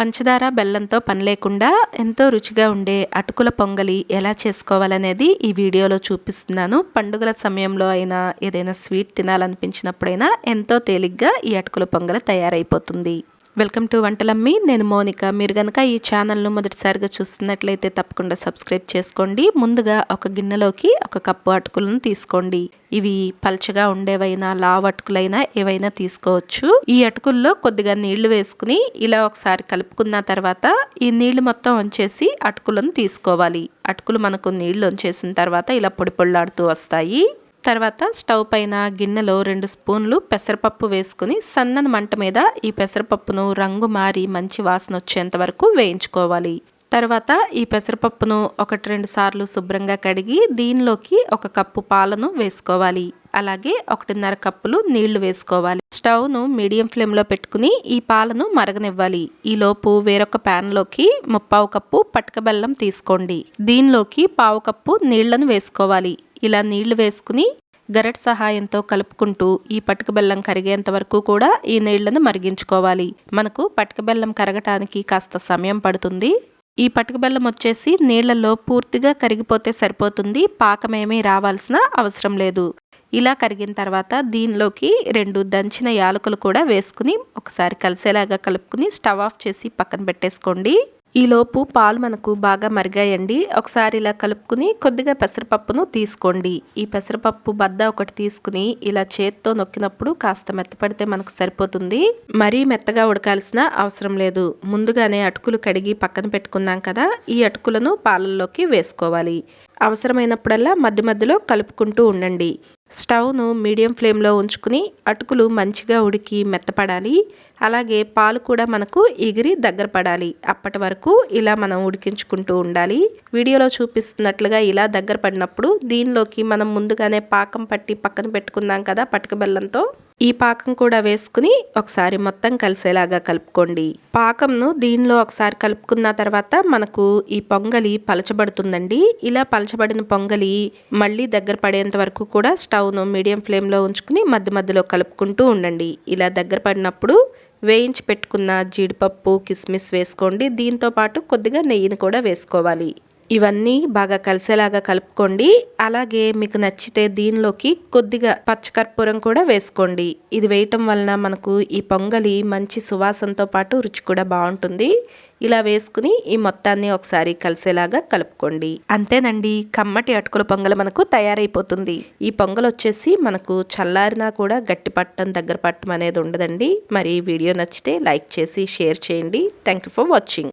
పంచదార బెల్లంతో పని లేకుండా ఎంతో రుచిగా ఉండే అటుకుల పొంగలి ఎలా చేసుకోవాలనేది ఈ వీడియోలో చూపిస్తున్నాను. పండుగల సమయంలో అయినా ఏదైనా స్వీట్ తినాలనిపించినప్పుడైనా ఎంతో తేలిగ్గా ఈ అటుకుల పొంగలి తయారైపోతుంది. Welcome to Vantalammi. నేను మోనిక. మీరు కనుక ఈ ఛానల్ను మొదటిసారిగా చూస్తున్నట్లయితే తప్పకుండా సబ్స్క్రైబ్ చేసుకోండి. ముందుగా ఒక గిన్నెలోకి ఒక కప్పు అటుకులను తీసుకోండి. ఇవి పల్చగా ఉండేవైనా లావ్ అటుకులైనా ఏవైనా తీసుకోవచ్చు. ఈ అటుకుల్లో కొద్దిగా నీళ్ళు వేసుకుని ఇలా ఒకసారి కలుపుకున్న తర్వాత ఈ నీళ్ళు మొత్తం వంచేసి అటుకులను తీసుకోవాలి. అటుకులు మనకు నీళ్ళు వంచేసిన తర్వాత ఇలా పొడి పొళ్ళాడుతూ వస్తాయి. తర్వాత స్టవ్ పైన గిన్నెలో రెండు స్పూన్లు పెసరపప్పు వేసుకుని సన్నని మంట మీద ఈ పెసరపప్పును రంగు మారి మంచి వాసన వచ్చేంత వరకు వేయించుకోవాలి. తర్వాత ఈ పెసరపప్పును ఒకటి రెండు సార్లు శుభ్రంగా కడిగి దీనిలోకి ఒక కప్పు పాలను వేసుకోవాలి. అలాగే ఒకటిన్నర కప్పులు నీళ్ళు వేసుకోవాలి. స్టవ్ను మీడియం ఫ్లేమ్లో పెట్టుకుని ఈ పాలను మరగనివ్వాలి. ఈలోపు వేరొక ప్యాన్లోకి ముప్పావు కప్పు పటక బెల్లం తీసుకోండి. దీనిలోకి పావు కప్పు నీళ్ళను వేసుకోవాలి. ఇలా నీళ్ళు వేసుకుని గరట్ సహాయంతో కలుపుకుంటూ ఈ పట్టుక బెల్లం కరిగేంత వరకు కూడా ఈ నీళ్ళను మరిగించుకోవాలి. మనకు పట్టుక బెల్లం కరగటానికి కాస్త సమయం పడుతుంది. ఈ పట్టుక బెల్లం వచ్చేసి నీళ్ళలో పూర్తిగా కరిగిపోతే సరిపోతుంది. పాకమేమీ రావాల్సిన అవసరం లేదు. ఇలా కరిగిన తర్వాత దీనిలోకి రెండు దంచిన యాలకులు కూడా వేసుకుని ఒకసారి కలిసేలాగా కలుపుకుని స్టవ్ ఆఫ్ చేసి పక్కన పెట్టేసుకోండి. ఈలోపు పాలు మనకు బాగా మరిగాయండి. ఒకసారి ఇలా కలుపుకుని కొద్దిగా పెసరపప్పును తీసుకోండి. ఈ పెసరపప్పు బద్ద ఒకటి తీసుకుని ఇలా చేత్తో నొక్కినప్పుడు కాస్త మెత్తపడితే మనకు సరిపోతుంది. మరీ మెత్తగా ఉడకాల్సిన అవసరం లేదు. ముందుగానే అటుకులు కడిగి పక్కన పెట్టుకున్నాం కదా ఈ అటుకులను పాలల్లోకి వేసుకోవాలి. అవసరమైనప్పుడల్లా మధ్య మధ్యలో కలుపుకుంటూ ఉండండి. స్టవ్ను మీడియం ఫ్లేమ్లో ఉంచుకుని అటుకులు మంచిగా ఉడికి మెత్తపడాలి. అలాగే పాలు కూడా మనకు ఎగిరి దగ్గర పడాలి. అప్పటి వరకు ఇలా మనం ఉడికించుకుంటూ ఉండాలి. వీడియోలో చూపిస్తున్నట్లుగా ఇలా దగ్గర పడినప్పుడు దీనిలోకి మనం ముందుగానే పాకం పట్టి పక్కన పెట్టుకున్నాం కదా పట్టుక బెల్లంతో. ఈ పాకం కూడా వేసుకుని ఒకసారి మొత్తం కలిసేలాగా కలుపుకోండి. పాకంను దీనిలో ఒకసారి కలుపుకున్న తర్వాత మనకు ఈ పొంగలి పలచబడుతుందండి. ఇలా పలచబడిన పొంగలి మళ్ళీ దగ్గర పడేంత వరకు కూడా స్టవ్ను మీడియం ఫ్లేమ్లో ఉంచుకుని మధ్య మధ్యలో కలుపుకుంటూ ఉండండి. ఇలా దగ్గర పడినప్పుడు వేయించి పెట్టుకున్న జీడిపప్పు కిస్మిస్ వేసుకోండి. దీంతో పాటు కొద్దిగా నెయ్యిని కూడా వేసుకోవాలి. ఇవన్నీ బాగా కలిసేలాగా కలుపుకోండి. అలాగే మీకు నచ్చితే దీనిలోకి కొద్దిగా పచ్చకర్పూరం కూడా వేసుకోండి. ఇది వేయటం వలన మనకు ఈ పొంగలి మంచి సువాసనతో పాటు రుచి కూడా బాగుంటుంది. ఇలా వేసుకుని ఈ మొత్తాన్ని ఒకసారి కలిసేలాగా కలుపుకోండి. అంతేనండి కమ్మటి అటుకుల పొంగల్ మనకు తయారైపోతుంది. ఈ పొంగల్ వచ్చేసి మనకు చల్లారినా కూడా గట్టి పట్టం దగ్గర పట్టం అనేది ఉండదండి. మరి వీడియో నచ్చితే లైక్ చేసి షేర్ చేయండి. Thank you for watching.